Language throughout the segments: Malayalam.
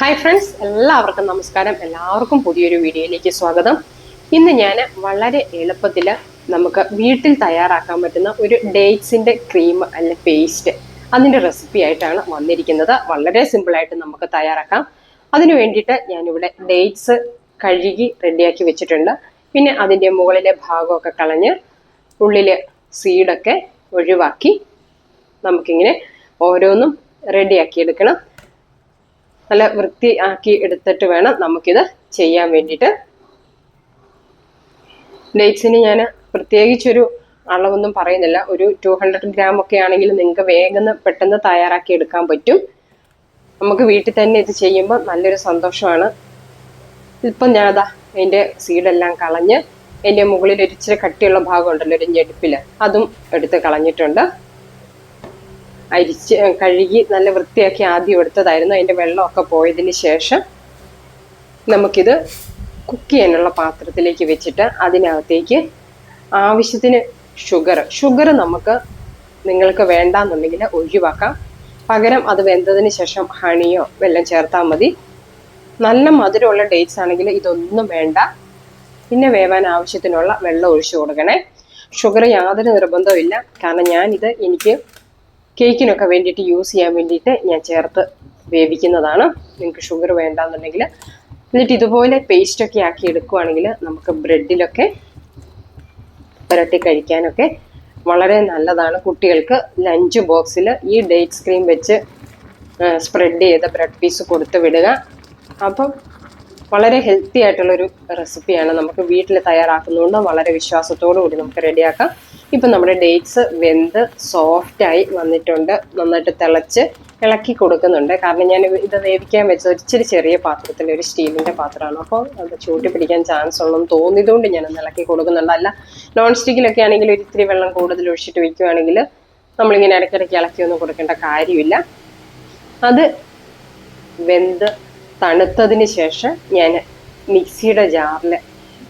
ഹായ് ഫ്രണ്ട്സ് എല്ലാവർക്കും നമസ്കാരം. എല്ലാവർക്കും പുതിയൊരു വീഡിയോയിലേക്ക് സ്വാഗതം. ഇന്ന് ഞാൻ വളരെ എളുപ്പത്തിൽ നമുക്ക് വീട്ടിൽ തയ്യാറാക്കാൻ പറ്റുന്ന ഒരു ഡേറ്റ്സിന്റെ ക്രീം അല്ലെ പേസ്റ്റ് അതിന്റെ റെസിപ്പി ആയിട്ടാണ് വന്നിരിക്കുന്നത്. വളരെ സിമ്പിളായിട്ട് നമുക്ക് തയ്യാറാക്കാം. അതിനു വേണ്ടിയിട്ട് ഞാനിവിടെ ഡേറ്റ്സ് കഴുകി റെഡിയാക്കി വെച്ചിട്ടുണ്ട്. പിന്നെ അതിന്റെ മുകളിലെ ഭാഗമൊക്കെ കളഞ്ഞ് ഉള്ളിൽ സീഡൊക്കെ ഒഴിവാക്കി നമുക്കിങ്ങനെ ഓരോന്നും റെഡിയാക്കി എടുക്കണം. നല്ല വൃത്തി ആക്കി എടുത്തിട്ട് വേണം നമുക്കിത് ചെയ്യാൻ വേണ്ടിയിട്ട്. ഡേറ്റ്സിന് ഞാൻ പ്രത്യേകിച്ചൊരു അളവൊന്നും പറയുന്നില്ല. ഒരു ടു ഹൺഡ്രഡ് ഗ്രാം ഒക്കെ ആണെങ്കിൽ നിങ്ങൾക്ക് വേഗം പെട്ടെന്ന് തയ്യാറാക്കി എടുക്കാൻ പറ്റും. നമുക്ക് വീട്ടിൽ തന്നെ ഇത് ചെയ്യുമ്പോൾ നല്ലൊരു സന്തോഷമാണ്. ഇപ്പം ഞാൻ അതാ അതിന്റെ സീഡെല്ലാം കളഞ്ഞ് അതിന്റെ മുകളിൽ ഒരു ഇച്ചിരി കട്ടിയുള്ള ഭാഗം ഉണ്ടല്ലോ ഒരു ഞെടുപ്പിൽ അതും എടുത്ത് കളഞ്ഞിട്ടുണ്ട്. അരിച്ച് കഴുകി നല്ല വൃത്തിയാക്കി ആദ്യം എടുത്തതായിരുന്നു. അതിന്റെ വെള്ളമൊക്കെ പോയതിന് ശേഷം നമുക്കിത് കുക്ക് ചെയ്യാനുള്ള പാത്രത്തിലേക്ക് വെച്ചിട്ട് അതിനകത്തേക്ക് ആവശ്യത്തിന് ഷുഗർ ഷുഗർ നമുക്ക് നിങ്ങൾക്ക് വേണ്ടാന്നുണ്ടെങ്കിൽ ഒഴിവാക്കാം. പകരം അത് വെന്തതിന് ശേഷം ഹണിയോ വെല്ലം ചേർത്താൽ മതി. നല്ല മധുരമുള്ള ഡേറ്റ്സ് ആണെങ്കിൽ ഇതൊന്നും വേണ്ട. പിന്നെ വേവാൻ ആവശ്യത്തിനുള്ള വെള്ളം ഒഴിച്ചു കൊടുക്കണേ. ഷുഗർ യാതൊരു നിർബന്ധവും ഇല്ല കാരണം ഞാനിത് എനിക്ക് കേക്കിനൊക്കെ വേണ്ടിയിട്ട് യൂസ് ചെയ്യാൻ വേണ്ടിയിട്ട് ഞാൻ ചേർത്ത് വേവിക്കുന്നതാണ്. നിങ്ങൾക്ക് ഷുഗർ വേണ്ടാന്നുണ്ടെങ്കിൽ എന്നിട്ട് ഇതുപോലെ പേസ്റ്റൊക്കെ ആക്കി എടുക്കുവാണെങ്കിൽ നമുക്ക് ബ്രെഡിലൊക്കെ പുരട്ടി കഴിക്കാനൊക്കെ വളരെ നല്ലതാണ്. കുട്ടികൾക്ക് ലഞ്ച് ബോക്സിൽ ഈ ഡേറ്റ്സ് ക്രീം വെച്ച് സ്പ്രെഡ് ചെയ്ത ബ്രെഡ് പീസ് കൊടുത്ത് വിടുക. അപ്പം വളരെ ഹെൽത്തി ആയിട്ടുള്ളൊരു റെസിപ്പിയാണ് നമുക്ക് വീട്ടിൽ തയ്യാറാക്കുന്നതുകൊണ്ട് വളരെ വിശ്വാസത്തോടു കൂടി നമുക്ക് റെഡിയാക്കാം ഇപ്പം നമ്മുടെ ഡേറ്റ്സ് വെന്ത് സോഫ്റ്റായി വന്നിട്ടുണ്ട്. നന്നായിട്ട് തിളച്ച് ഇളക്കി കൊടുക്കുന്നുണ്ട്. കാരണം ഞാൻ ഇത് വേവിക്കാൻ വെച്ചത് ഇച്ചിരി ചെറിയ പാത്രത്തിൽ ഒരു സ്റ്റീലിന്റെ പാത്രമാണ്. അപ്പോൾ അത് ചൂട്ടി പിടിക്കാൻ ചാൻസ് ഉള്ളതെന്ന് തോന്നിയതുകൊണ്ട് ഞാനൊന്ന് ഇളക്കി കൊടുക്കുന്നുണ്ട് അല്ല നോൺ സ്റ്റിക്കിലൊക്കെ ആണെങ്കിൽ ഒരു ഇത്തിരി വെള്ളം കൂടുതൽ ഒഴിച്ചിട്ട് വയ്ക്കുവാണെങ്കിൽ നമ്മളിങ്ങനെ ഇടയ്ക്കിടയ്ക്ക് ഇളക്കിയൊന്നും കൊടുക്കേണ്ട കാര്യമില്ല. അത് വെന്ത് തണുത്തതിന് ശേഷം ഞാൻ മിക്സിയുടെ ജാറിൽ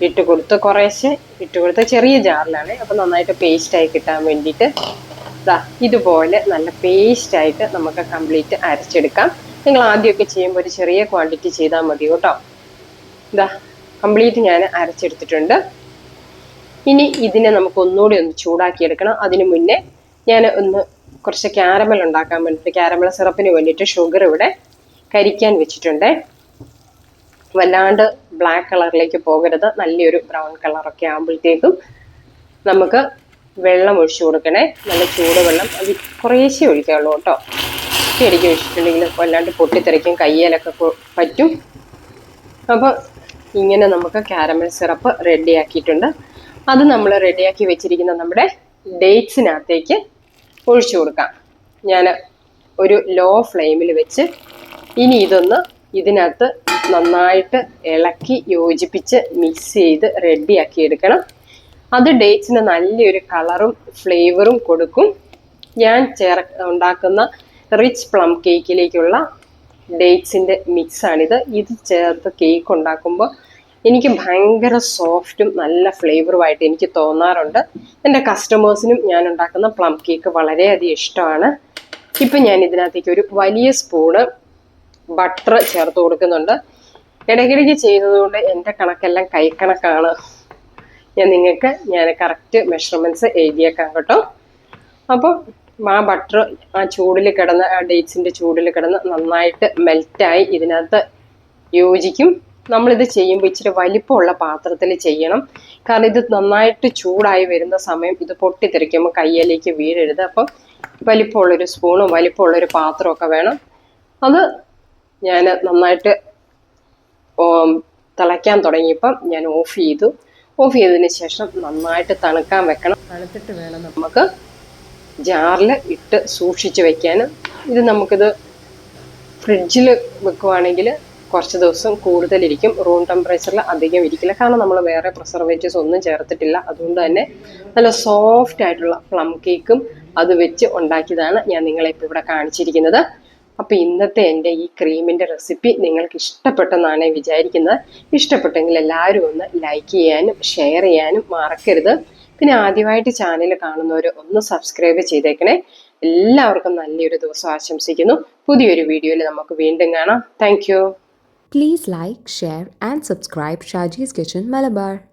ഇട്ട് കൊടുത്ത് കുറേശ്ശെ ഇട്ട് കൊടുത്ത് ചെറിയ ജാറിലാണ്. അപ്പം നന്നായിട്ട് പേസ്റ്റായി കിട്ടാൻ വേണ്ടിയിട്ട് ദാ ഇതുപോലെ നല്ല പേസ്റ്റായിട്ട് നമുക്ക് കംപ്ലീറ്റ് അരച്ചെടുക്കാം. നിങ്ങൾ ആദ്യമൊക്കെ ചെയ്യുമ്പോൾ ഒരു ചെറിയ ക്വാണ്ടിറ്റി ചെയ്താൽ മതി കേട്ടോ. ഇതാ കംപ്ലീറ്റ് ഞാൻ അരച്ചെടുത്തിട്ടുണ്ട്. ഇനി ഇതിനെ നമുക്ക് ഒന്നുകൂടി ഒന്ന് ചൂടാക്കിയെടുക്കണം. അതിനു മുന്നേ ഞാൻ ഒന്ന് കുറച്ച് ക്യാരമൽ ഉണ്ടാക്കാൻ വേണ്ടിയിട്ട് ക്യാരമൽ സിറപ്പിന് വേണ്ടിയിട്ട് ഷുഗർ ഇവിടെ കരിക്കാൻ വെച്ചിട്ടുണ്ട്. വല്ലാണ്ട് ബ്ലാക്ക് കളറിലേക്ക് പോകരുത്. നല്ലൊരു ബ്രൗൺ കളറൊക്കെ ആകുമ്പോഴത്തേക്കും നമുക്ക് വെള്ളം ഒഴിച്ചു കൊടുക്കണേ. നല്ല ചൂട് വെള്ളം അത് കുറേശ്ശേ ഒഴിക്കാവുള്ളൂ കേട്ടോ. ഒറ്റയടിക്ക് ഒഴിച്ചിട്ടുണ്ടെങ്കിൽ വല്ലാണ്ട് പൊട്ടിത്തെറിക്കും. കയ്യിലൊക്കെ പറ്റും. അപ്പോൾ ഇങ്ങനെ നമുക്ക് കാരമൽ സിറപ്പ് റെഡിയാക്കിയിട്ടുണ്ട് അത് നമ്മൾ റെഡിയാക്കി വെച്ചിരിക്കുന്ന നമ്മുടെ ഡേറ്റ്സിനകത്തേക്ക് ഒഴിച്ചു കൊടുക്കാം. ഞാൻ ഒരു ലോ ഫ്ലെയിമിൽ വെച്ച് ഇനി ഇതൊന്ന് ഇതിനകത്ത് നന്നായിട്ട് ഇളക്കി യോജിപ്പിച്ച് മിക്സ് ചെയ്ത് റെഡിയാക്കി എടുക്കണം. അത് ഡേറ്റ്സിന് നല്ലൊരു കളറും ഫ്ലേവറും കൊടുക്കും. ഞാൻ ചേർ ഉണ്ടാക്കുന്ന റിച്ച് പ്ലം കേക്കിലേക്കുള്ള ഡേറ്റ്സിന്റെ മിക്സാണിത് ഇത് ചേർത്ത് കേക്ക് ഉണ്ടാക്കുമ്പോൾ എനിക്ക് ഭയങ്കര സോഫ്റ്റും നല്ല ഫ്ലേവറുമായിട്ട് എനിക്ക് തോന്നാറുണ്ട്. എന്റെ കസ്റ്റമേഴ്സിനും ഞാൻ ഉണ്ടാക്കുന്ന പ്ലം കേക്ക് വളരെയധികം ഇഷ്ടമാണ്. ഇപ്പം ഞാൻ ഇതിനകത്തേക്ക് ഒരു വലിയ സ്പൂണ് ബട്ടർ ചേർത്ത് കൊടുക്കുന്നുണ്ട്. ഇടയ്ക്കിടയ്ക്ക് ചെയ്തതുകൊണ്ട് എന്റെ കണക്കെല്ലാം കൈക്കണക്കാണ്. ഞാൻ നിങ്ങൾക്ക് ഞാൻ കറക്റ്റ് മെഷർമെന്റ്സ് എഴുതിയേക്കാം കേട്ടോ. അപ്പോൾ ആ ബട്ടർ ആ ചൂടിൽ കിടന്ന് ആ ഡേറ്റ്സിന്റെ ചൂടിൽ കിടന്ന് നന്നായിട്ട് മെൽറ്റായി ഇതിനകത്ത് യോജിക്കും. നമ്മളിത് ചെയ്യുമ്പോൾ ഇച്ചിരി വലിപ്പമുള്ള പാത്രത്തിൽ ചെയ്യണം. കാരണം ഇത് നന്നായിട്ട് ചൂടായി വരുന്ന സമയം ഇത് പൊട്ടിത്തെറിക്കുമ്പോൾ കയ്യിലേക്ക് വീഴരുത്. അപ്പം വലിപ്പമുള്ളൊരു സ്പൂണും വലിപ്പമുള്ളൊരു പാത്രമൊക്കെ വേണം. അത് ഞാൻ നന്നായിട്ട് തിളയ്ക്കാൻ തുടങ്ങിയപ്പം ഞാൻ ഓഫ് ചെയ്തു. ഓഫ് ചെയ്തതിന് ശേഷം നന്നായിട്ട് തണുക്കാൻ വെക്കണം. തണുത്തിട്ട് വേണം നമുക്ക് ജാറിൽ ഇട്ട് സൂക്ഷിച്ച് വെക്കാൻ ഇത് നമുക്കിത് ഫ്രിഡ്ജിൽ വെക്കുവാണെങ്കിൽ കുറച്ച് ദിവസം കൂടുതലിരിക്കും. റൂം ടെമ്പറേച്ചറിൽ അധികം ഇരിക്കില്ല. കാരണം നമ്മൾ വേറെ പ്രിസർവേറ്റീവ്സ് ഒന്നും ചേർത്തിട്ടില്ല. അതുകൊണ്ട് തന്നെ നല്ല സോഫ്റ്റ് ആയിട്ടുള്ള പ്ലം കേക്കും അത് വെച്ച് ഉണ്ടാക്കിയതാണ് ഞാൻ നിങ്ങളെ ഇപ്പോൾ ഇവിടെ കാണിച്ചിരിക്കുന്നത്. അപ്പോൾ ഇന്നത്തെ എന്റെ ഈ ക്രീമിന്റെ റെസിപ്പി നിങ്ങൾക്ക് ഇഷ്ടപ്പെട്ടെന്നാണ് വിചാരിക്കുന്നത്. ഇഷ്ടപ്പെട്ടെങ്കിൽ എല്ലാവരും ഒന്ന് ലൈക്ക് ചെയ്യാനും ഷെയർ ചെയ്യാനും മറക്കരുത്. പിന്നെ ആദ്യമായിട്ട് ചാനൽ കാണുന്നവർ ഒന്ന് സബ്സ്ക്രൈബ് ചെയ്തേക്കണേ. എല്ലാവർക്കും നല്ലൊരു ദിവസം ആശംസിക്കുന്നു. പുതിയൊരു വീഡിയോയിൽ നമുക്ക് വീണ്ടും കാണാം. Thank Please like, share, and subscribe Shaji's Kitchen Malabar.